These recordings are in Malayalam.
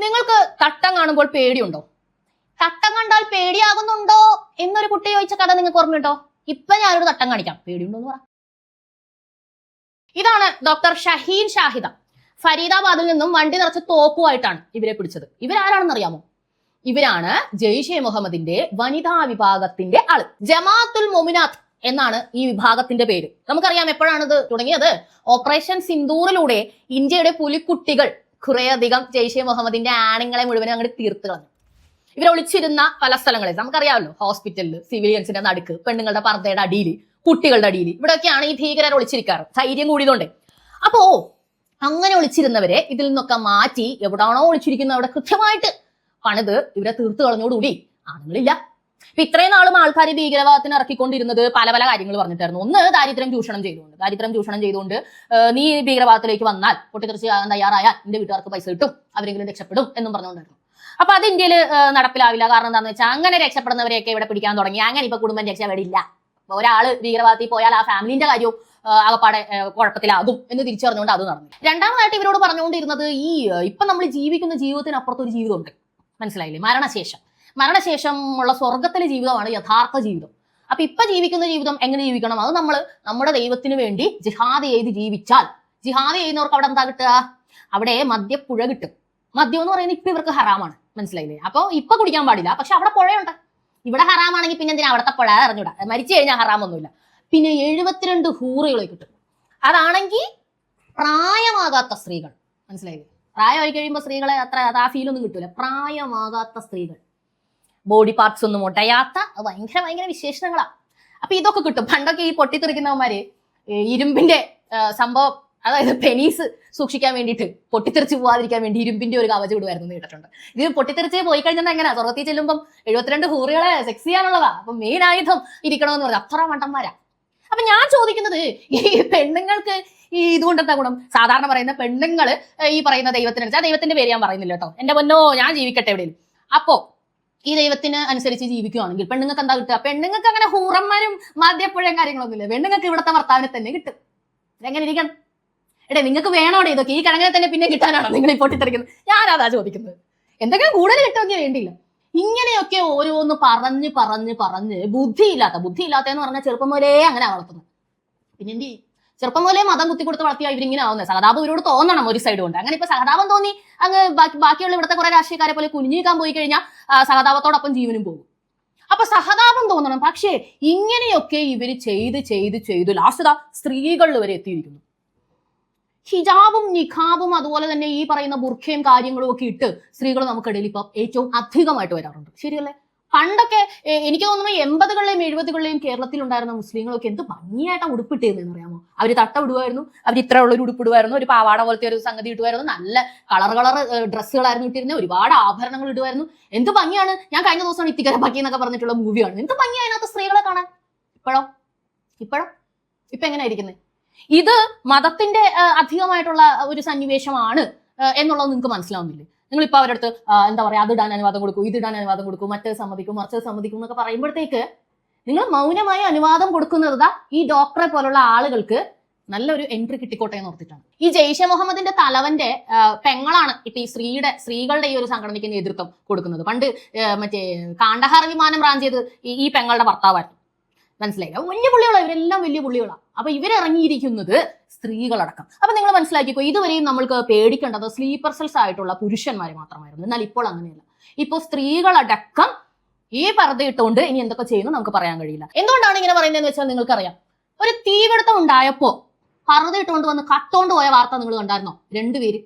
നിങ്ങൾക്ക് തട്ടം കാണുമ്പോൾ പേടിയുണ്ടോ? തട്ടം കണ്ടാൽ പേടിയാകുന്നുണ്ടോ? എന്നൊരു കുട്ടി ചോദിച്ച കഥ നിങ്ങൾക്ക് ഓർമ്മയുണ്ടോ? ഇപ്പൊ ഞാനൊരു തട്ടം കാണിക്കാം. പേടിയുണ്ടോ എന്ന് പറ. ഇതാണ് ഡോക്ടർ ഷഹീൻ ഷാഹിദ. ഫരീദാബാദിൽ നിന്നും വണ്ടി നിറച്ച് തോക്കുമായിട്ടാണ് ഇവരെ പിടിച്ചത്. ഇവരാരാണെന്ന് അറിയാമോ? ഇവരാണ് ജെയ്ഷെ മുഹമ്മദിന്റെ വനിതാ വിഭാഗത്തിന്റെ ആൾ. ജമാഅത്തുൽ മൊമിനാത്ത് എന്നാണ് ഈ വിഭാഗത്തിന്റെ പേര്. നമുക്കറിയാം എപ്പോഴാണ് ഇത് തുടങ്ങിയത്? ഓപ്പറേഷൻ സിന്ദൂറിലൂടെ ഇന്ത്യയുടെ പുലിക്കുട്ടികൾ കുറേയധികം ജെയ്ഷെ മുഹമ്മദിന്റെ ആണുങ്ങളെ മുഴുവൻ അങ്ങോട്ട് തീർത്ത് കളഞ്ഞു. ഇവർ ഒളിച്ചിരുന്ന പല സ്ഥലങ്ങളിൽ നമുക്കറിയാമല്ലോ ഹോസ്പിറ്റലിൽ സിവിലിയൻസിന്റെ നടുക്ക് പെണ്ണുങ്ങളുടെ പർദ്ദയുടെ അടിയിൽ കുട്ടികളുടെ അടിയിൽ ഇവിടെയൊക്കെയാണ് ഈ ഭീകരർ ഒളിച്ചിരിക്കാറ് ധൈര്യം കൂടിയതുകൊണ്ട്. അപ്പോ അങ്ങനെ ഒളിച്ചിരുന്നവരെ ഇതിൽ നിന്നൊക്കെ മാറ്റി എവിടാണോ ഒളിച്ചിരിക്കുന്നത് അവിടെ കൃത്യമായിട്ട് പണിത് ഇവരെ തീർത്തു കളഞ്ഞോടുകൂടി ആണുങ്ങളില്ല. ഇപ്പൊ ഇത്രയും നാളും ആൾക്കാർ ഭീകരവാദത്തിന് ഇറക്കിക്കൊണ്ടിരുന്നത് പല പല കാര്യങ്ങൾ പറഞ്ഞിട്ടായിരുന്നു. ഒന്ന് ദാരിദ്ര്യം ചൂഷണം ചെയ്തുകൊണ്ട്. ദാരിദ്ര്യം ചൂഷണം ചെയ്തുകൊണ്ട് നീ ഭീകരവാദത്തിലേക്ക് വന്നാൽ പൊട്ടിത്തെറിച്ച് തയ്യാറായാൽ നിന്റെ വീട്ടുകാർക്ക് പൈസ കിട്ടും. അവരെങ്കിലും രക്ഷപ്പെടും എന്നും പറഞ്ഞുകൊണ്ടായിരുന്നു അപ്പൊ അത് ഇന്ത്യയിൽ നടപ്പിലാവില്ല. കാരണം എന്താണെന്ന് വെച്ചാൽ അങ്ങനെ രക്ഷപ്പെടുന്നവരെയൊക്കെ ഇവിടെ പിടിക്കാൻ തുടങ്ങി. അങ്ങനെ ഇപ്പൊ കുടുംബം രക്ഷ ഇവിടെ ഇല്ല. ഒരാൾ ഭീകരവാദത്തിൽ പോയാൽ ആ ഫാമിലിന്റെ കാര്യവും അകപ്പാടെ കുഴപ്പത്തിലാകും എന്ന് തിരിച്ചറിഞ്ഞുകൊണ്ട് അത് നടന്നു. രണ്ടാമതായിട്ട് ഇവരോട് പറഞ്ഞുകൊണ്ടിരുന്നത് ഈ ഇപ്പൊ നമ്മൾ ജീവിക്കുന്ന ജീവിതത്തിനപ്പുറത്ത് ഒരു ജീവിതമുണ്ട്. മനസ്സിലായില്ലേ? മരണശേഷം. മരണശേഷം ഉള്ള സ്വർഗത്തിലെ ജീവിതമാണ് യഥാർത്ഥ ജീവിതം. അപ്പൊ ഇപ്പൊ ജീവിക്കുന്ന ജീവിതം എങ്ങനെ ജീവിക്കണം? അത് നമ്മൾ നമ്മുടെ ദൈവത്തിന് വേണ്ടി ജിഹാദ് ചെയ്ത് ജീവിച്ചാൽ. ജിഹാദ് ചെയ്യുന്നവർക്ക് അവിടെ എന്താ കിട്ടുക? അവിടെ മദ്യപ്പുഴ കിട്ടും. മദ്യം എന്ന് പറയുന്നത് ഇപ്പൊ ഇവർക്ക് ഹറാമാണ്. മനസ്സിലായില്ലേ? അപ്പൊ ഇപ്പൊ കുടിക്കാൻ പാടില്ല. പക്ഷെ അവിടെ പുഴയുണ്ട്. ഇവിടെ ഹറാമാണെങ്കിൽ പിന്നെ എന്തിനാ? അവിടുത്തെ പുഴ അറിഞ്ഞൂടാ. മരിച്ചു കഴിഞ്ഞാൽ ഹറാമൊന്നുമില്ല. പിന്നെ എഴുപത്തിരണ്ട് ഹൂറികളെ കിട്ടും. അതാണെങ്കിൽ പ്രായമാകാത്ത സ്ത്രീകൾ. മനസ്സിലായില്ലേ? പ്രായമായി കഴിയുമ്പോൾ സ്ത്രീകളെ അത്ര അത് ആ ഫീലൊന്നും കിട്ടൂല. പ്രായമാകാത്ത സ്ത്രീകൾ. ബോഡി പാർട്സ് ഒന്നും ഒട്ടയാത്ത അത് ഭയങ്കര ഭയങ്കര വിശേഷണങ്ങളാ. അപ്പൊ ഇതൊക്കെ കിട്ടും. പണ്ടൊക്കെ ഈ പൊട്ടിത്തെറിക്കുന്നവന്മാര് ഇരുമ്പിന്റെ സംഭവം അതായത് പെനീസ് സൂക്ഷിക്കാൻ വേണ്ടിയിട്ട് പൊട്ടിത്തെറിച്ച് പോവാതിരിക്കാൻ വേണ്ടി ഇരുമ്പിന്റെ ഒരു കവച ഇടുമായിരുന്നു കേട്ടിട്ടുണ്ട്. ഇത് പൊട്ടിത്തെറിച്ച് പോയി കഴിഞ്ഞാൽ എങ്ങനെയാ സ്വർഗത്തിൽ ചെല്ലുമ്പം എഴുപത്തിരണ്ട് ഹൂറികളെ സെക്സ് ചെയ്യാനുള്ളതാ. അപ്പൊ മെയിൻ ആയുധം ഇരിക്കണമെന്ന് പറഞ്ഞു. അത്ര മണ്ടന്മാരാ. അപ്പൊ ഞാൻ ചോദിക്കുന്നത് ഈ പെണ്ണുങ്ങൾക്ക് ഈ ഇതുകൊണ്ട് എന്താ ഗുണം? സാധാരണ പറയുന്ന പെണ്ണുങ്ങൾ ഈ പറയുന്ന ദൈവത്തിനടിച്ച് ആ ദൈവത്തിന്റെ പേര് ഞാൻ പറയുന്നില്ല കേട്ടോ. എന്റെ പൊന്നോ ഞാൻ ജീവിക്കട്ടെ എവിടെയും. അപ്പോ ഈ ദൈവത്തിന് അനുസരിച്ച് ജീവിക്കുകയാണെങ്കിൽ പെണ്ണുങ്ങൾക്ക് എന്താ കിട്ടുക? പെണ്ണുങ്ങൾക്ക് അങ്ങനെ ഹൂറന്മാരും മാധ്യപ്പുഴയും കാര്യങ്ങളൊന്നും ഇല്ല പെണ്ണുങ്ങൾക്ക് ഇവിടുത്തെ ഭർത്താവിനെ തന്നെ കിട്ടും. എങ്ങനെ ഇരിക്കണം? എടേ നിങ്ങൾക്ക് വേണോടെ ഇതൊക്കെ? ഈ കിഴങ്ങനെ തന്നെ പിന്നെ കിട്ടാനാണോ നിങ്ങൾ ഈ ഞാൻ ഞാനതാ ചോദിക്കുന്നത്. എന്തെങ്കിലും കൂടുതൽ കിട്ടുമെങ്കിൽ വേണ്ടിയില്ല. ഇങ്ങനെയൊക്കെ ഓരോന്ന് പറഞ്ഞ് പറഞ്ഞ് പറഞ്ഞ് ബുദ്ധിയില്ലാത്ത എന്ന് പറഞ്ഞാൽ ചെറുപ്പം മുതലേ അങ്ങനെ വളർത്തുന്നു പിന്നെ എന്ത് ചെയ്യും? ചെറുപ്പം മുതലേ മതം കുത്തി കൊടുത്ത് വളർത്തിയ ഇവരിങ്ങനെ ആവുന്നത്. സഹതാപം ഇവരോട് തോന്നണം ഒരു സൈഡ് കൊണ്ട്. അങ്ങനെ ഇപ്പൊ സഹതാപം തോന്നി അങ്ങ് ബാക്കി ബാക്കിയുള്ള ഇവിടുത്തെ കുറെ രാഷ്ട്രീയക്കാരെ പോലെ കുഞ്ഞിക്കാൻ പോയി കഴിഞ്ഞാൽ സഹതാപത്തോടൊപ്പം ജീവനും പോകും. അപ്പൊ സഹതാപം തോന്നണം. പക്ഷേ ഇങ്ങനെയൊക്കെ ഇവർ ചെയ്ത് ചെയ്ത് ചെയ്ത് ലാസ്റ്റ് സ്ത്രീകളിൽ വരെ എത്തിയിരിക്കുന്നു. ഹിജാബും നിഖാബും അതുപോലെ തന്നെ ഈ പറയുന്ന ബുർഖയും കാര്യങ്ങളും ഒക്കെ ഇട്ട് സ്ത്രീകൾ നമുക്കിടയിൽ ഇപ്പം ഏറ്റവും അധികമായിട്ട് വരാറുണ്ട്. ശരിയല്ലേ? പണ്ടൊക്കെ എനിക്ക് തോന്നുന്നു എൺപതുകളിലെയും എഴുപതുകളിലെയും കേരളത്തിൽ ഉണ്ടായിരുന്ന മുസ്ലിങ്ങളൊക്കെ എന്ത് ഭംഗിയായിട്ടാണ് ഉടുപ്പിട്ടിരുന്നതെന്ന് അറിയാമോ അവർ തട്ട ഇടുമായിരുന്നു അവർ ഇത്ര ഉള്ള ഒരു ഉടുപ്പിടുമായിരുന്നു ഒരു പാവാട പോലത്തെ ഒരു സംഗതി ഇടുമായിരുന്നു നല്ല കളർ കളർ ഡ്രസ്സുകളായിരുന്നു ഇട്ടിരുന്നത് ഒരുപാട് ആഭരണങ്ങൾ ഇടുമായിരുന്നു എന്ത് ഭംഗിയാണ്? ഞാൻ കഴിഞ്ഞ ദിവസമാണ് ഇത്തിക്കര ബാക്കി എന്നൊക്കെ പറഞ്ഞിട്ടുള്ള മൂവിയാണ്. എന്ത് ഭംഗിയാണ് അതിനകത്ത് സ്ത്രീകളെ കാണാൻ? ഇപ്പോഴോ? ഇപ്പോഴോ? ഇപ്പൊ എങ്ങനെ ഇരിക്കുന്നത് ഇത് മതത്തിന്റെ അധികമായിട്ടുള്ള ഒരു സന്നിവേശമാണ് എന്നുള്ളത് നിങ്ങൾക്ക് മനസ്സിലാവുന്നില്ലേ? നിങ്ങൾ ഇപ്പൊ അവരുടെ എന്താ പറയാ അത് ഇടാൻ അനുവാദം കൊടുക്കും ഇടാൻ അനുവാദം കൊടുക്കും മറ്റേ സമ്മതിക്കും മറിച്ചത് സമ്മതിക്കും എന്നൊക്കെ പറയുമ്പോഴത്തേക്ക് നിങ്ങൾ മൗനമായി അനുവാദം കൊടുക്കുന്നത് ഈ ഡോക്ടറെ പോലുള്ള ആളുകൾക്ക് നല്ലൊരു എൻട്രി കിട്ടിക്കോട്ടെ എന്ന് ഓർത്തിട്ടാണ്. ഈ ജെയ്ഷെ മുഹമ്മദിന്റെ തലവന്റെ പെങ്ങളാണ് ഇപ്പൊ ഈ സ്ത്രീയുടെ സ്ത്രീകളുടെ ഈ ഒരു സംഘടനയ്ക്ക് നേതൃത്വം കൊടുക്കുന്നത്. പണ്ട് മറ്റേ കാണ്ടഹാർ വിമാനം റാഞ്ച് ചെയ്ത് ഈ പെങ്ങളുടെ ഭർത്താവായിരുന്നു. മനസ്സിലായില്ല? വലിയ പുള്ളികളാണ് ഇവരെല്ലാം വലിയ പുള്ളികളാണ് അപ്പൊ ഇവരിറങ്ങിയിരിക്കുന്നത് സ്ത്രീകളടക്കം. അപ്പൊ നിങ്ങൾ മനസ്സിലാക്കിക്കോ ഇതുവരെയും നമ്മൾക്ക് പേടിക്കേണ്ടത് സ്ലീപ്പർ സെൽസ് ആയിട്ടുള്ള പുരുഷന്മാർ മാത്രമായിരുന്നു. എന്നാൽ ഇപ്പോൾ അങ്ങനെയല്ല. ഇപ്പോൾ സ്ത്രീകളടക്കം ഈ പർദ്ദ ഇട്ടുകൊണ്ട് ഇനി എന്തൊക്കെ ചെയ്യുന്നു നമുക്ക് പറയാൻ കഴിയില്ല. എന്തുകൊണ്ടാണ് ഇങ്ങനെ പറയുന്നതെന്ന് വെച്ചാൽ നിങ്ങൾക്കറിയാം. ഒരു തീപിടുത്തം ഉണ്ടായപ്പോ പർദ്ദ ഇട്ടുകൊണ്ട് വന്ന് കട്ടോണ്ട് പോയ വാർത്ത നിങ്ങൾ കണ്ടായിരുന്നോ? രണ്ടുപേര്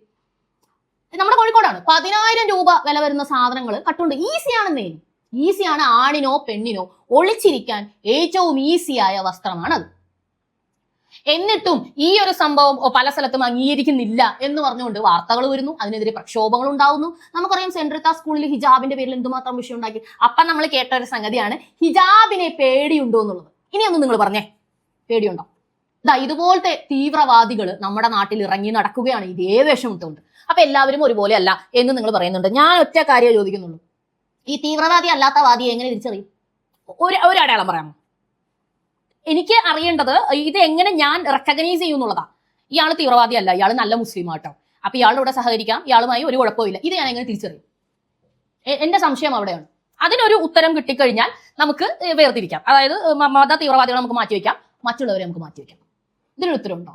നമ്മുടെ കോഴിക്കോടാണ്. പതിനായിരം രൂപ വില വരുന്ന സാധനങ്ങൾ കട്ടുകൊണ്ട് ഈസിയാണെന്നേ ഈസിയാണ് ആണിനോ പെണ്ണിനോ ഒളിച്ചിരിക്കാൻ ഏറ്റവും ഈസിയായ വസ്ത്രമാണത്. എന്നിട്ടും ഈ ഒരു സംഭവം പല സ്ഥലത്തും അംഗീകരിക്കുന്നില്ല എന്ന് പറഞ്ഞുകൊണ്ട് വാർത്തകൾ വരുന്നു. അതിനെതിരെ പ്രക്ഷോഭങ്ങൾ ഉണ്ടാവുന്നു. നമുക്കറിയാം സെൻട്രിത്ത സ്കൂളിൽ ഹിജാബിന്റെ പേരിൽ എന്തുമാത്രം വിഷയം ഉണ്ടാക്കി. അപ്പൊ നമ്മൾ കേട്ട ഒരു സംഗതിയാണ് ഹിജാബിനെ പേടിയുണ്ടോ എന്നുള്ളത്. ഇനിയൊന്നും നിങ്ങൾ പറഞ്ഞേ. പേടിയുണ്ടോ? ഇതാ ഇതുപോലത്തെ തീവ്രവാദികൾ നമ്മുടെ നാട്ടിൽ ഇറങ്ങി നടക്കുകയാണ്. ഇതേ വേഷം ഇട്ടുകൊണ്ട് അപ്പൊ എല്ലാവരും ഒരുപോലെ അല്ല എന്ന് നിങ്ങൾ പറയുന്നുണ്ട്. ഞാൻ ഒറ്റ കാര്യം ചോദിക്കുന്നുള്ളൂ. ഈ തീവ്രവാദി അല്ലാത്ത വാദിയെ എങ്ങനെ തിരിച്ചറിയും? ഒരു ഒരു അടയാളം പറയാമോ? എനിക്ക് അറിയേണ്ടത് ഇത് എങ്ങനെ ഞാൻ റെക്കഗ്നൈസ് ചെയ്യുന്നുള്ളതാ ഇയാൾ തീവ്രവാദി അല്ല ഇയാൾ നല്ല മുസ്ലിം ആട്ടോ അപ്പൊ ഇയാളുടെ സഹകരിക്കാം ഇയാളുമായി ഒരു കുഴപ്പമില്ല. ഇത് ഞാൻ എങ്ങനെ തിരിച്ചറിയും? എന്റെ സംശയം അവിടെയാണ്. അതിനൊരു ഉത്തരം കിട്ടിക്കഴിഞ്ഞാൽ നമുക്ക് വേർതിരിക്കാം. അതായത് മത തീവ്രവാദികളെ നമുക്ക് മാറ്റിവെക്കാം മറ്റുള്ളവരെ നമുക്ക് മാറ്റിവെക്കാം ഇതിനൊരു ഉത്തരവുണ്ടോ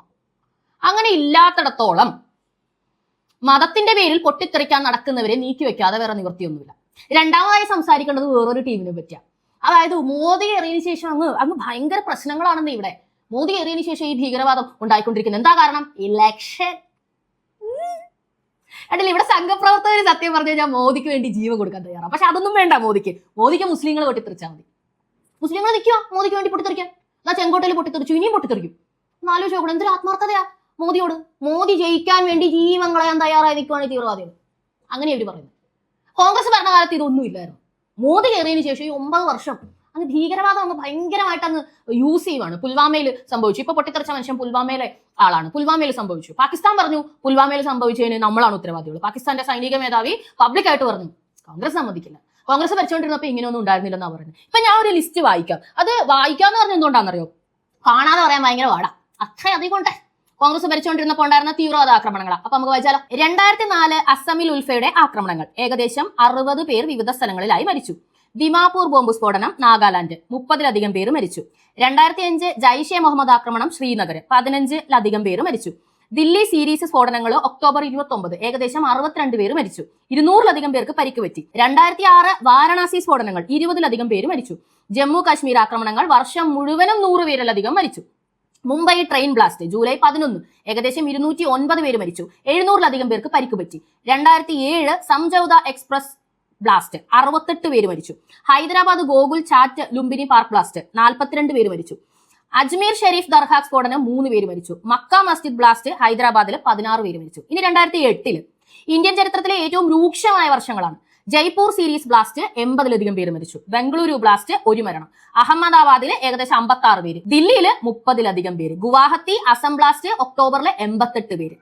അങ്ങനെ ഇല്ലാത്തിടത്തോളം മതത്തിന്റെ പേരിൽ പൊട്ടിത്തെറിക്കാൻ നടക്കുന്നവരെ നീക്കി വെക്കാതെ വേറെ നിവൃത്തിയൊന്നുമില്ല. രണ്ടാമതായി സംസാരിക്കേണ്ടത് വേറൊരു ടീമിനെ പറ്റിയാ അതായത് മോദി കയറിയതിനു ശേഷം അങ്ങ് അങ്ങ് ഭയങ്കര പ്രശ്നങ്ങളാണെന്ന് ഇവിടെ. മോദി കയറിയതിനു ശേഷം ഈ ഭീകരവാദം ഉണ്ടായിക്കൊണ്ടിരിക്കുന്നത് എന്താ കാരണം? ഇലക്ഷൻ കണ്ടില്ല ഇവിടെ സംഘപ്രവർത്തകർ സത്യം പറഞ്ഞു കഴിഞ്ഞാൽ മോദിക്ക് വേണ്ടി ജീവൻ കൊടുക്കാൻ തയ്യാറാണ്. പക്ഷെ അതൊന്നും വേണ്ട മോദിക്ക്. മോദിക്ക് മുസ്ലിങ്ങൾ പൊട്ടിത്തെറിച്ചാൽ മതി. മുസ്ലിങ്ങൾ നിൽക്കുക മോദിക്ക് വേണ്ടി പൊട്ടിത്തെറിക്കാൻ. എന്നാ ചെങ്കോട്ടയിൽ പൊട്ടിത്തെറിച്ചു ഇനിയും പൊട്ടിത്തെറിക്കും. നാലു ചോക്കണം എന്തൊരു ആത്മാർത്ഥതയാ മോദിയോട്. മോദി ജയിക്കാൻ വേണ്ടി ജീവൻ കളയാൻ തയ്യാറായി നിൽക്കുവാണ് തീവ്രവാദികൾ അങ്ങനെ അവർ പറയുന്നത്. കോൺഗ്രസ് ഭരണകാലത്ത് ഇതൊന്നും ഇല്ലായിരുന്നു. മോദി കയറിയതിനു ശേഷം ഈ ഒമ്പത് വർഷം അങ്ങ് ഭീകരവാദം അങ്ങ് ഭയങ്കരമായിട്ട് അങ്ങ് യൂസ് ചെയ്യുവാണ്. പുൽവാമയിൽ സംഭവിച്ചു. ഇപ്പൊ പൊട്ടിത്തെറിച്ച മനുഷ്യൻ പുൽവാമയിലെ ആളാണ്. പുൽവാമയിൽ സംഭവിച്ചു. പാകിസ്ഥാൻ പറഞ്ഞു പുൽവാമയിൽ സംഭവിച്ചതിന് നമ്മളാണ് ഉത്തരവാദികൾ പാകിസ്ഥാന്റെ സൈനിക മേധാവി പബ്ലിക്കായിട്ട് പറഞ്ഞു. കോൺഗ്രസ് സമ്മതിക്കില്ല. കോൺഗ്രസ് ഭരിച്ചുകൊണ്ടിരുന്നപ്പോൾ ഇങ്ങനെയൊന്നും ഉണ്ടായിരുന്നില്ലെന്നാണ് പറയുന്നത് ഇപ്പൊ ഞാൻ ഒരു ലിസ്റ്റ് വായിക്കാം. അത് വായിക്കാന്ന് പറഞ്ഞ എന്തുകൊണ്ടാണെന്നറിയോ? കാണാതെ പറയാൻ ഭയങ്കര വാടാ അത്രയധികം ഉണ്ട്. കോൺഗ്രസ് ഭരിച്ചുകൊണ്ടിരുന്നപ്പോൾ ഉണ്ടായിരുന്ന തീവ്രവാദ ആക്രമണങ്ങൾ അപ്പൊ നമുക്ക് വായിച്ചാലോ. രണ്ടായിരത്തി നാല് അസമിൽ ഉൽഫയുടെ ആക്രമണങ്ങൾ. ഏകദേശം അറുപത് പേർ വിവിധ സ്ഥലങ്ങളിലായി മരിച്ചു. ദിമാപൂർ ബോംബ് സ്ഫോടനം നാഗാലാൻഡ്. മുപ്പതിലധികം പേര് മരിച്ചു. രണ്ടായിരത്തി അഞ്ച് ജൈഷെ മുഹമ്മദ് ആക്രമണം ശ്രീനഗർ പതിനഞ്ചിലധികം പേര് മരിച്ചു. ദില്ലി സീരീസ് സ്ഫോടനങ്ങൾ ഒക്ടോബർ ഇരുപത്തി ഒമ്പത് ഏകദേശം അറുപത്തിരണ്ട് പേര് മരിച്ചു. ഇരുന്നൂറിലധികം പേർക്ക് പരിക്ക് പറ്റി രണ്ടായിരത്തി ആറ് വാരണാസി സ്ഫോടനങ്ങൾ ഇരുപതിലധികം പേര് മരിച്ചു. ജമ്മു കാശ്മീർ ആക്രമണങ്ങൾ വർഷം മുഴുവനും നൂറ് പേരിലധികം മരിച്ചു. മുംബൈ ട്രെയിൻ ബ്ലാസ്റ്റ് ജൂലൈ പതിനൊന്ന്. ഏകദേശം ഇരുന്നൂറ്റി ഒൻപത് പേര് മരിച്ചു. എഴുന്നൂറിലധികം പേർക്ക് പരിക്ക് പറ്റി രണ്ടായിരത്തി ഏഴ് സംജൗദ എക്സ്പ്രസ് ബ്ലാസ്റ്റ് അറുപത്തെട്ട് പേര് മരിച്ചു. ഹൈദരാബാദ് ഗോകുൽ ചാറ്റ് ലുംബിനി പാർക്ക് ബ്ലാസ്റ്റ് നാൽപ്പത്തിരണ്ട് പേര് മരിച്ചു. അജ്മീർ ഷെരീഫ് ദർഹാ സ്ഫോടനം മൂന്ന് പേര് മരിച്ചു. മക്ക മസ്ജിദ് ബ്ലാസ്റ്റ് ഹൈദരാബാദിൽ പതിനാറ് പേര് മരിച്ചു. ഇനി രണ്ടായിരത്തി എട്ടിൽ ഇന്ത്യൻ ചരിത്രത്തിലെ ഏറ്റവും രൂക്ഷമായ വർഷങ്ങളാണ്. ജയ്പൂർ സീരീസ് ബ്ലാസ്റ്റ് എൺപതിലധികം പേര് മരിച്ചു. ബംഗളൂരു ബ്ലാസ്റ്റ് ഒരു മരണം. അഹമ്മദാബാദിൽ ഏകദേശം അമ്പത്തി ആറ് പേര്. ദില്ലിയിൽ മുപ്പതിലധികം പേര്. ഗുവാഹത്തി അസം ബ്ലാസ്റ്റ് ഒക്ടോബറിൽ എൺപത്തെട്ട് പേര്.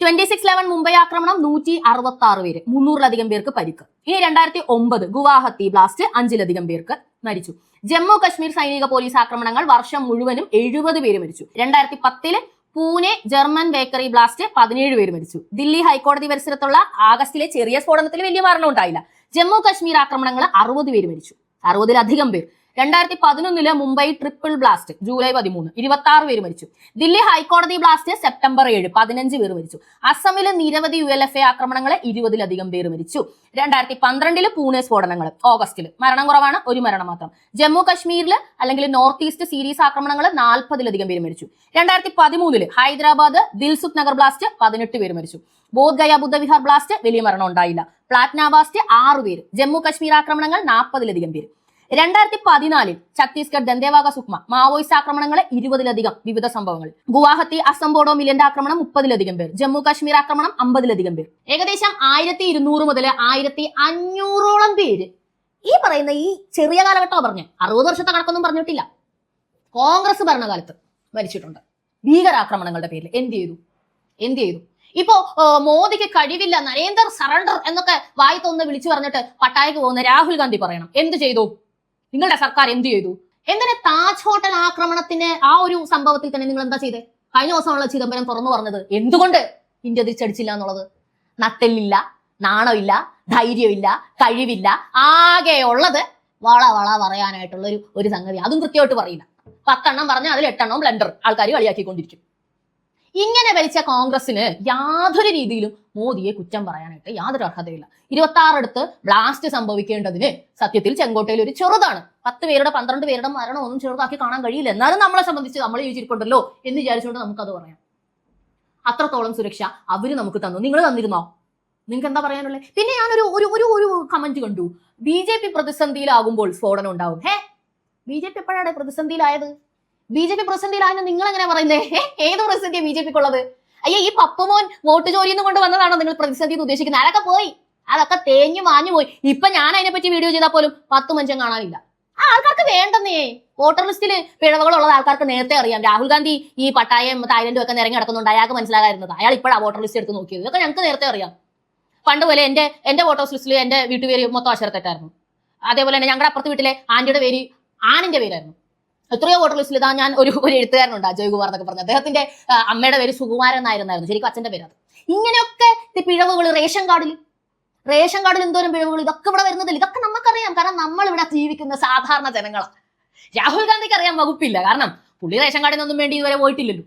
ട്വന്റി സിക്സ് ലെവൻ മുംബൈ ആക്രമണം നൂറ്റി അറുപത്തി ആറ് പേര്. മുന്നൂറിലധികം പേർക്ക് പരിക്ക്. ഇനി രണ്ടായിരത്തി ഒമ്പത് ഗുവാഹത്തി ബ്ലാസ്റ്റ് അഞ്ചിലധികം പേർക്ക് മരിച്ചു. ജമ്മു കശ്മീർ സൈനിക പോലീസ് ആക്രമണങ്ങൾ വർഷം മുഴുവനും എഴുപത് പേര് മരിച്ചു. രണ്ടായിരത്തി പത്തിൽ പൂനെ ജർമ്മൻ ബേക്കറി ബ്ലാസ്റ്റ് പതിനേഴ് പേര് മരിച്ചു. ദില്ലി ഹൈക്കോടതി പരിസരത്തുള്ള ആഗസ്റ്റിലെ ചെറിയ സ്ഫോടനത്തിൽ വലിയ മരണം ഉണ്ടായില്ല. ജമ്മു കാശ്മീർ ആക്രമണങ്ങൾ അറുപത് പേര് മരിച്ചു. അറുപതിലധികം പേർ രണ്ടായിരത്തി പതിനൊന്നിൽ മുംബൈ ട്രിപ്പിൾ ബ്ലാസ്റ്റ് ജൂലൈ പതിമൂന്ന് ഇരുപത്തി ആറ് പേര് മരിച്ചു. ദില്ലി ഹൈക്കോടതി ബ്ലാസ്റ്റ് സെപ്റ്റംബർ ഏഴ് പതിനഞ്ച് പേർ മരിച്ചു. അസമിലെ നിരവധി യു എൽ എഫ് എ ആക്രമണങ്ങൾ ഇരുപതിലധികം പേര് മരിച്ചു. രണ്ടായിരത്തി പന്ത്രണ്ടിൽ പൂനെ സ്ഫോടനങ്ങൾ ഓഗസ്റ്റിൽ മരണം കുറവാണ് ഒരു മരണം മാത്രം. ജമ്മു കശ്മീരിൽ അല്ലെങ്കിൽ നോർത്ത് ഈസ്റ്റ് സീരീസ് ആക്രമണങ്ങൾ നാൽപ്പതിലധികം പേര് മരിച്ചു. രണ്ടായിരത്തി പതിമൂന്നിൽ ഹൈദരാബാദ് ദിൽസുഖ് നഗർ ബ്ലാസ്റ്റ് പതിനെട്ട് പേര് മരിച്ചു. ബോധ് ഗയ ബുദ്ധവിഹാർ ബ്ലാസ്റ്റ് വലിയ മരണം ഉണ്ടായില്ല. പ്ലാറ്റ്ന ബ്ലാസ്റ്റ് ആറ് പേര്. ജമ്മു കശ്മീർ ആക്രമണങ്ങൾ നാൽപ്പതിലധികം പേര്. രണ്ടായിരത്തി പതിനാലിൽ ഛത്തീസ്ഗഡ് ദന്തേവാഗ സുക്മ മാവോയിസ്റ്റ് ആക്രമണങ്ങൾ ഇരുപതിലധികം വിവിധ സംഭവങ്ങൾ. ഗുവാഹത്തി അസം ബോഡോ മിലന്റെ ആക്രമണം മുപ്പതിലധികം പേർ. ജമ്മു കാശ്മീർ ആക്രമണം അമ്പതിലധികം പേർ. ഏകദേശം ആയിരത്തി ഇരുന്നൂറ് മുതൽ ആയിരത്തി അഞ്ഞൂറോളം പേര് ഈ പറയുന്ന ഈ ചെറിയ കാലഘട്ടം പറഞ്ഞ അറുപത് വർഷത്തെ കണക്കൊന്നും പറഞ്ഞിട്ടില്ല. കോൺഗ്രസ് ഭരണകാലത്ത് മരിച്ചിട്ടുണ്ട് ഭീകരാക്രമണങ്ങളുടെ പേരിൽ. എന്ത് ചെയ്തു? എന്ത് ചെയ്തു? ഇപ്പോ മോദിക്ക് കഴിവില്ല നരേന്ദർ സറണ്ടർ എന്നൊക്കെ വായി വിളിച്ചു പറഞ്ഞിട്ട് പട്ടായക്ക് പോകുന്ന രാഹുൽ ഗാന്ധി പറയണം. എന്ത് ചെയ്തു? നിങ്ങളുടെ സർക്കാർ എന്ത് ചെയ്തു? എന്തിനെ താജ് ഹോട്ടൽ ആക്രമണത്തിന് ആ ഒരു സംഭവത്തിൽ തന്നെ നിങ്ങൾ എന്താ ചെയ്തേ? കഴിഞ്ഞ ദിവസമുള്ള ചിദംബരം തുറന്നു പറഞ്ഞത്. എന്തുകൊണ്ട് ഇന്ത്യ തിരിച്ചടിച്ചില്ല എന്നുള്ളത്? നട്ടെല്ലില്ല നാണമില്ല ധൈര്യമില്ല കഴിവില്ല ആകെ ഉള്ളത് വള വള പറയാനായിട്ടുള്ള ഒരു ഒരു സംഗതി. അതും കൃത്യമായിട്ട് പറയില്ല പത്തെണ്ണം പറഞ്ഞാൽ അതിൽ എട്ടെണ്ണം ബ്ലണ്ടർ ആൾക്കാർ കളിയാക്കിക്കൊണ്ടിരിക്കും. ഇങ്ങനെ വലിച്ച കോൺഗ്രസിന് യാതൊരു രീതിയിലും മോദിയെ കുറ്റം പറയാനായിട്ട് യാതൊരു അർഹതയില്ല. ഇരുപത്തി ആറടുത്ത് ബ്ലാസ്റ്റ് സംഭവിക്കേണ്ടതിന് സത്യത്തിൽ ചെങ്കോട്ടയിൽ ഒരു ചെറുതാണ്. പത്ത് പേരുടെ പന്ത്രണ്ട് പേരുടെ മരണം ഒന്നും ചെറുതാക്കി കാണാൻ കഴിയില്ല. എന്നാലും നമ്മളെ സംബന്ധിച്ച് നമ്മൾ ജീവിച്ചിരിപ്പുണ്ടല്ലോ എന്ന് വിചാരിച്ചുകൊണ്ട് നമുക്കത് പറയാം. അത്രത്തോളം സുരക്ഷ അവർ നമുക്ക് തന്നു. നിങ്ങൾ തന്നിരുന്നോ? നിങ്ങൾക്ക് എന്താ പറയാനുള്ളത് പിന്നെ ഞാനൊരു ഒരു ഒരു ഒരു കമന്റ് കണ്ടു. ബി ജെ പി പ്രതിസന്ധിയിലാകുമ്പോൾ സ്ഫോടനം ഉണ്ടാവും. ഹേ? ബി ജെ പി എപ്പോഴാണ് പ്രതിസന്ധിയിലായത്? ബി ജെ പി പ്രതിസന്ധിയിലായെന്ന് നിങ്ങൾ എങ്ങനെ പറയുന്നേ? ഏത് പ്രതിസന്ധിയാണ് ബി ജെ പിക്ക് ഉള്ളത് അയ്യോ ഈ പപ്പമോൻ വോട്ട് ജോലിന്ന് കൊണ്ട് വന്നതാണോ നിങ്ങൾ പ്രതിസന്ധി എന്ന് ഉദ്ദേശിക്കുന്നത്? അതൊക്കെ പോയി. അതൊക്കെ തേഞ്ഞു മാഞ്ഞു പോയി. ഇപ്പൊ ഞാൻ അതിനെപ്പറ്റി വീഡിയോ ചെയ്താൽ പോലും പത്ത് മനുഷ്യൻ കാണാനില്ല. ആ ആൾക്കാർക്ക് വേണ്ടെന്നേ. വോട്ടർ ലിസ്റ്റിൽ പിഴവുകളുള്ള ആൾക്കാർക്ക് നേരത്തെ അറിയാം. രാഹുൽ ഗാന്ധി ഈ പട്ടായം തായ്ലൻഡും ഒക്കെ നിരങ്ങി നടക്കുന്നുണ്ട്. അയാൾക്ക് മനസ്സിലാകായിരുന്നത് അയാൾ ഇപ്പോഴാണ് വോട്ടർ ലിസ്റ്റ് എടുത്ത് നോക്കിയത്. ഇതൊക്കെ ഞങ്ങൾക്ക് നേരത്തെ അറിയാം. പണ്ട് പോലെ എന്റെ എന്റെ വോട്ടേഴ്സ് ലിസ്റ്റിൽ എന്റെ വീട്ടുപേര് മൊത്തം അക്ഷരത്തെറ്റായിരുന്നു. അതേപോലെ തന്നെ ഞങ്ങളുടെ അപ്പുറത്തെ വീട്ടിലെ ആന്റിയുടെ പേര് ആണിന്റെ പേരായിരുന്നു. എത്രയോ വോട്ടർ ലിസ്റ്റിൽ ഇതാ ഞാൻ ഒരു ഒരു എഴുത്തുകാരനുണ്ട് അജയ് കുമാർ എന്നൊക്കെ പറഞ്ഞു. അദ്ദേഹത്തിന്റെ അമ്മയുടെ പേര് സുകുമാരൻ നായർ എന്നായിരുന്നു ശരിക്കും അച്ഛന്റെ പേര് അത്. ഇങ്ങനെയൊക്കെ പിഴവുകൾ റേഷൻ കാർഡിൽ റേഷൻ കാർഡിൽ എന്തോരം പിഴവുകൾ ഇതൊക്കെ ഇവിടെ വരുന്നതില്ല ഇതൊക്കെ നമുക്കറിയാം. കാരണം നമ്മൾ ഇവിടെ ജീവിക്കുന്ന സാധാരണ ജനങ്ങളാണ് രാഹുൽ ഗാന്ധിക്ക് അറിയാൻ വകുപ്പില്ല. കാരണം പുള്ളി റേഷൻ കാർഡിൽ നിന്നും വേണ്ടി ഇതുവരെ പോയിട്ടില്ലല്ലോ.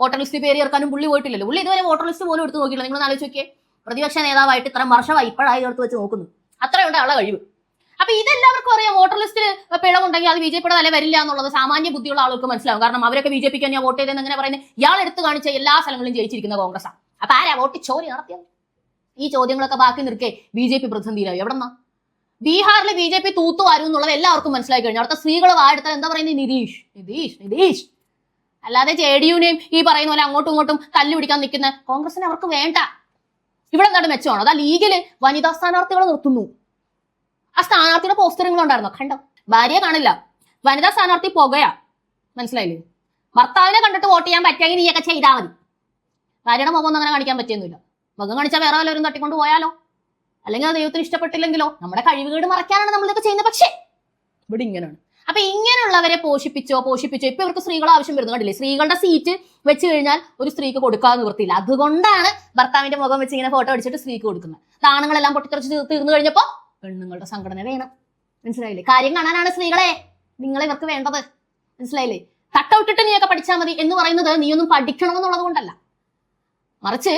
വോട്ടർ ലിസ്റ്റ് പേര് ചേർക്കാനും പുള്ളി പോയിട്ടില്ലല്ലോ. പുള്ളി ഇതുവരെ വോട്ടർ ലിസ്റ്റ് പോലും എടുത്ത് നോക്കിയില്ല നിങ്ങൾ ആലോചിച്ച് നോക്കിയേ. പ്രതിപക്ഷ നേതാവായിട്ട് ഇത്ര വർഷമായി ഇപ്പോഴായി എടുത്ത് വെച്ച് നോക്കുന്നു അത്രയുണ്ട് ആളെ കഴിവ്. അപ്പൊ ഇതെല്ലാവർക്കും അറിയാം വോട്ടർ ലിസ്റ്റിൽ പിഴവുണ്ടെങ്കിൽ അത് ബി ജെ വരില്ല എന്നുള്ളത് സാമാന്യ ബുദ്ധിയുള്ള ആൾക്ക് മനസ്സിലാവും. കാരണം അവരൊക്കെ ബിജെപിക്ക് തന്നെയാണ് വോട്ട് ചെയ്തതെന്ന് എങ്ങനെ പറയുന്നത്. ഇയാൾ എടുത്തു കാണിച്ച എല്ലാ സ്ഥലങ്ങളിലും ജയിച്ചിരിക്കുന്ന കോൺഗ്രസ് അപ്പൊ ആരാ വോട്ട് ചോരി നടത്തിയത്? ഈ ചോദ്യങ്ങളൊക്കെ ബാക്കി നിൽക്കേ ബി ജെ പി പ്രതിസന്ധിയിലായി. എവിടെന്നാ? ബീഹാറിലെ ബി ജെ പി തൂത്തു വരും എന്നുള്ളത് എല്ലാവർക്കും മനസ്സിലായി കഴിഞ്ഞു. അവിടുത്തെ സ്ത്രീകൾ വായെടുത്താൽ എന്താ പറയുന്നത് നിതീഷ്. നിതീഷ് നിതീഷ്. അല്ലാതെ ജെ ഡി യുനെയും ഈ പറയുന്ന പോലെ അങ്ങോട്ടും ഇങ്ങോട്ടും തല്ലു പിടിക്കാൻ നിൽക്കുന്ന കോൺഗ്രസിന് അവർക്ക് വേണ്ട. ഇവിടെ എന്താണ് മെച്ചമാണോ? അതാ ലീഗിൽ വനിതാ സ്ഥാനാർത്ഥികളെ നിർത്തുന്നു. ആ സ്ഥാനാർത്ഥിയുടെ പോസ്റ്ററുകൾ ഉണ്ടായിരുന്നോ? കണ്ടോ? ഭാര്യയെ കാണില്ല. വനിതാ സ്ഥാനാർത്ഥി പുകയാ. മനസ്സിലായില്ലേ? ഭർത്താവിനെ കണ്ടിട്ട് വോട്ട് ചെയ്യാൻ പറ്റിയെങ്കിൽ നീയൊക്കെ ചെയ്താൽ മതി. ഭാര്യയുടെ മുഖം ഒന്നും അങ്ങനെ കാണിക്കാൻ പറ്റിയൊന്നുമില്ല. മുഖം കാണിച്ചാൽ വേറെ വല്ലവരും തട്ടിക്കൊണ്ട് പോയാലോ? അല്ലെങ്കിൽ അത് ദൈവത്തിന് ഇഷ്ടപ്പെട്ടില്ലെങ്കിലോ? നമ്മുടെ കഴിവുകേട് മറയ്ക്കാനാണ് നമ്മൾ ഇതൊക്കെ ചെയ്യുന്നത്. പക്ഷേ ഇവിടെ ഇങ്ങനെയാണ്. അപ്പൊ ഇങ്ങനെയുള്ളവരെ പോഷിപ്പിച്ചോ പോഷിപ്പിച്ചോ? ഇപ്പൊ ഇവർക്ക് സ്ത്രീകൾ ആവശ്യം വരുന്നു കണ്ടില്ലേ? സ്ത്രീകളുടെ സീറ്റ് വെച്ച് കഴിഞ്ഞാൽ ഒരു സ്ത്രീക്ക് കൊടുക്കാതെ നിവൃത്തിയില്ല അതുകൊണ്ടാണ് ഭർത്താവിന്റെ മുഖം വെച്ച് ഇങ്ങനെ ഫോട്ടോ അടിച്ചിട്ട് സ്ത്രീക്ക് കൊടുക്കുന്നത്. താണങ്ങളെല്ലാം പൊട്ടിത്തെറിച്ച് തീർ- തീർന്നു കഴിഞ്ഞപ്പോ പെണ്ണുങ്ങളുടെ സംഘടന വേണം. മനസ്സിലായില്ലേ? കാര്യം കാണാനാണ് സ്ത്രീകളെ. നിങ്ങളെ ഇവർക്ക് വേണ്ടത്. മനസ്സിലായില്ലേ? തട്ടവിട്ടിട്ട് നീയൊക്കെ പഠിച്ചാൽ മതി എന്ന് പറയുന്നത് നീയൊന്നും പഠിക്കണമെന്നുള്ളത് കൊണ്ടല്ല. മറിച്ച്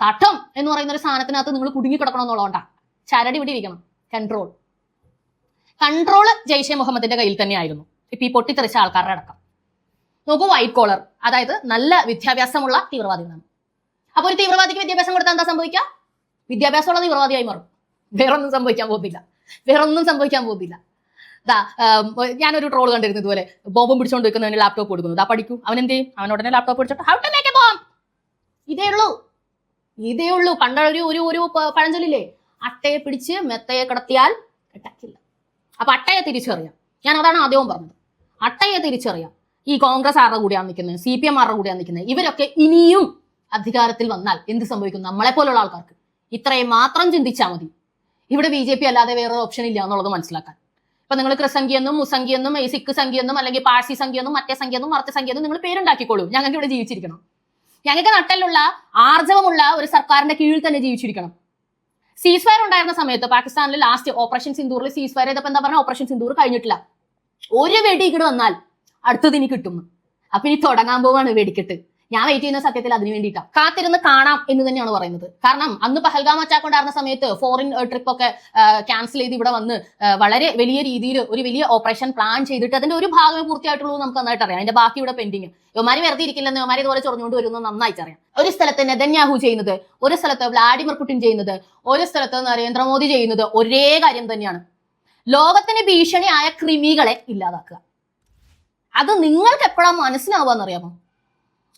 തട്ടം എന്ന് പറയുന്ന ഒരു സാധനത്തിനകത്ത് നിങ്ങൾ കുടുങ്ങി കിടക്കണം എന്നുള്ളതുകൊണ്ടാണ് ചരടി ഇവിടെ ഇരിക്കണം. കൺട്രോൾ കൺട്രോൾ ജയ്ഷെ മുഹമ്മദിന്റെ കയ്യിൽ തന്നെയായിരുന്നു. ഇപ്പൊ ഈ പൊട്ടിത്തെറിച്ച ആൾക്കാരുടെ അടക്കം. നോക്കൂ വൈറ്റ് കോളർ അതായത് നല്ല വിദ്യാഭ്യാസമുള്ള തീവ്രവാദികളാണ്. അപ്പൊ ഒരു തീവ്രവാദിക്ക് വിദ്യാഭ്യാസം കൊടുത്താൽ എന്താ സംഭവിക്കുക? വിദ്യാഭ്യാസമുള്ള തീവ്രവാദിയായി മാറും. വേറൊന്നും സംഭവിക്കാൻ പോകുന്നില്ല വേറൊന്നും സംഭവിക്കാൻ പോകുന്നില്ല ദാ ഞാനൊരു ട്രോൾ കണ്ടിരുന്നു ഇതുപോലെ. ബോംബും പിടിച്ചോണ്ട് വെക്കുന്നതിന് ലാപ്ടോപ്പ് കൊടുക്കുന്നു. ദാ പഠിക്കൂ. അവൻ എന്ത് ചെയ്യും? അവൻ ഉടനെ ലാപ്ടോപ്പ് പിടിച്ചിട്ട്. How to make a bomb ഇതേ ഉള്ളൂ. ഇതേ ഉള്ളൂ. പണ്ടൊരു ഒരു ഒരു ഒരു പഴഞ്ചൊല്ലില്ലേ? അട്ടയെ പിടിച്ച് മെത്തയെ കിടത്തിയാൽ കിട്ടക്കില്ല അപ്പൊ അട്ടയെ തിരിച്ചറിയാം. ഞാൻ അതാണ് ആദ്യവും പറഞ്ഞത്. അട്ടയെ തിരിച്ചറിയാം. ഈ കോൺഗ്രസ് ആരുടെ കൂടെയാണ് നിൽക്കുന്നത്? സി പി എം ആരുടെ കൂടെയാണ് നിൽക്കുന്നത്? ഇവരൊക്കെ ഇനിയും അധികാരത്തിൽ വന്നാൽ എന്ത് സംഭവിക്കും? നമ്മളെ പോലുള്ള ആൾക്കാർക്ക്. ഇത്രയും മാത്രം ചിന്തിച്ചാൽ മതി. ഇവിടെ ബി ജെ പി അല്ലാതെ വേറെ ഓപ്ഷൻ ഇല്ല എന്നുള്ളത് മനസ്സിലാക്കാൻ. ഇപ്പൊ നിങ്ങൾ ക്രിസംഖ്യെന്നും എന്നും മുസംഖ്യ എന്നും ഈ സിഖ് സംഖ്യ എന്നും അല്ലെങ്കിൽ പാഴ്സി സംഖ്യ എന്നും മറ്റേ സംഖ്യെന്നും സംഖ്യ എന്നും നിങ്ങൾ പേരുണ്ടാക്കിക്കോളൂ. ഞങ്ങൾക്ക് ഇവിടെ ജീവിച്ചിരിക്കണം. ഞങ്ങൾക്ക് നട്ടലുള്ള ആർജവമുള്ള ഒരു സർക്കാരിന്റെ കീഴിൽ തന്നെ ജീവിച്ചിരിക്കണം. സീസ് ഫയർ ഉണ്ടായിരുന്ന സമയത്ത് പാകിസ്ഥാനിൽ ലാസ്റ്റ് ഓപ്പറേഷൻ സിന്ദൂറിൽ സീസ് ഫയർ ചെയ്തപ്പോൾ എന്താ പറഞ്ഞാൽ ഓപ്പറേഷൻ സിന്ദൂർ കഴിഞ്ഞിട്ടില്ല. ഒരു വെടി ഇങ്ങോട്ട് വന്നാൽ അടുത്തത് ഇനി കിട്ടും. അപ്പൊ ഇനി തുടങ്ങാൻ പോവാണ് വെടിക്കെട്ട്. ഞാൻ വെയിറ്റ് ചെയ്യുന്ന സത്യത്തിൽ അതിന് വേണ്ടിയിട്ടാണ് കാത്തിരുന്ന് കാണാം എന്ന് തന്നെയാണ് പറയുന്നത്. കാരണം അന്ന് പഹൽഗാം അറ്റാക്ക് ഉണ്ടായിരുന്ന സമയത്ത് ഫോറിൻ ട്രിപ്പ് ഒക്കെ ക്യാൻസൽ ചെയ്ത് ഇവിടെ വന്ന് വളരെ വലിയ രീതിയിൽ ഒരു വലിയ ഓപ്പറേഷൻ പ്ലാൻ ചെയ്തിട്ട് അതിന്റെ ഒരു ഭാഗമേ പൂർത്തിയായിട്ടുള്ളൂ നമുക്ക് നന്നായിട്ട് അറിയാം. അതിന്റെ ബാക്കി ഇവിടെ പെൻഡിങ് യോമാരി വെറുതെ ഇരിക്കില്ലെന്ന് യോമാരി ഇതുപോലെ ചൊറിഞ്ഞുകൊണ്ട് വരുന്നത് നന്നായിട്ട് അറിയാം. ഒരു സ്ഥലത്ത് നെതന്യാഹു ചെയ്യുന്നത് ഒരു സ്ഥലത്ത് വ്ളാഡിമിർ പുടിൻ ചെയ്യുന്നത് ഒരു സ്ഥലത്ത് നരേന്ദ്രമോദി ചെയ്യുന്നത് ഒരേ കാര്യം തന്നെയാണ്. ലോകത്തിന് ഭീഷണിയായ ക്രിമികളെ ഇല്ലാതാക്കുക. അത് നിങ്ങൾക്ക് എപ്പോഴാണ് മനസ്സിലാവുക അറിയാമോ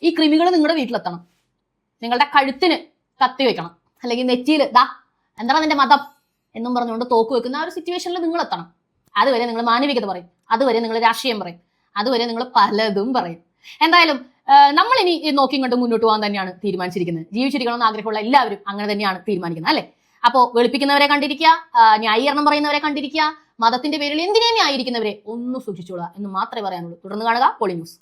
ഈ കൃമികൾ നിങ്ങളുടെ വീട്ടിലെത്തണം. നിങ്ങളുടെ കഴുത്തിന് കത്തി വെക്കണം. അല്ലെങ്കിൽ നെറ്റിയിൽ ദാ എന്താണ് നിന്റെ മതം? എന്നും പറഞ്ഞുകൊണ്ട് തോക്ക് വെക്കുന്ന ആ ഒരു സിറ്റുവേഷനിൽ നിങ്ങൾ എത്തണം അതുവരെ നിങ്ങൾ മാനവികത പറയും. അതുവരെ നിങ്ങൾ രാഷ്ട്രീയം പറയും. അതുവരെ നിങ്ങൾ പലതും പറയും. എന്തായാലും നമ്മൾ ഇനി നോക്കി കണ്ട് മുന്നോട്ട് പോകാൻ തന്നെയാണ് തീരുമാനിച്ചിരിക്കുന്നത്. ജീവിച്ചിരിക്കണം എന്ന് ആഗ്രഹമുള്ള എല്ലാവരും അങ്ങനെ തന്നെയാണ് തീരുമാനിക്കുന്നത് അല്ലേ? അപ്പോൾ വെളുപ്പിക്കുന്നവരെ കണ്ടിരിക്കുക ന്യായീകരണം പറയുന്നവരെ കണ്ടിരിക്കുക മതത്തിന്റെ പേരിൽ എന്തിനേ ആയിരിക്കുന്നവരെ ഒന്ന് സൂക്ഷിച്ചോളുക എന്ന് മാത്രമേ പറയാനുള്ളൂ. തുടർന്ന് കാണുക പോളി ന്യൂസ്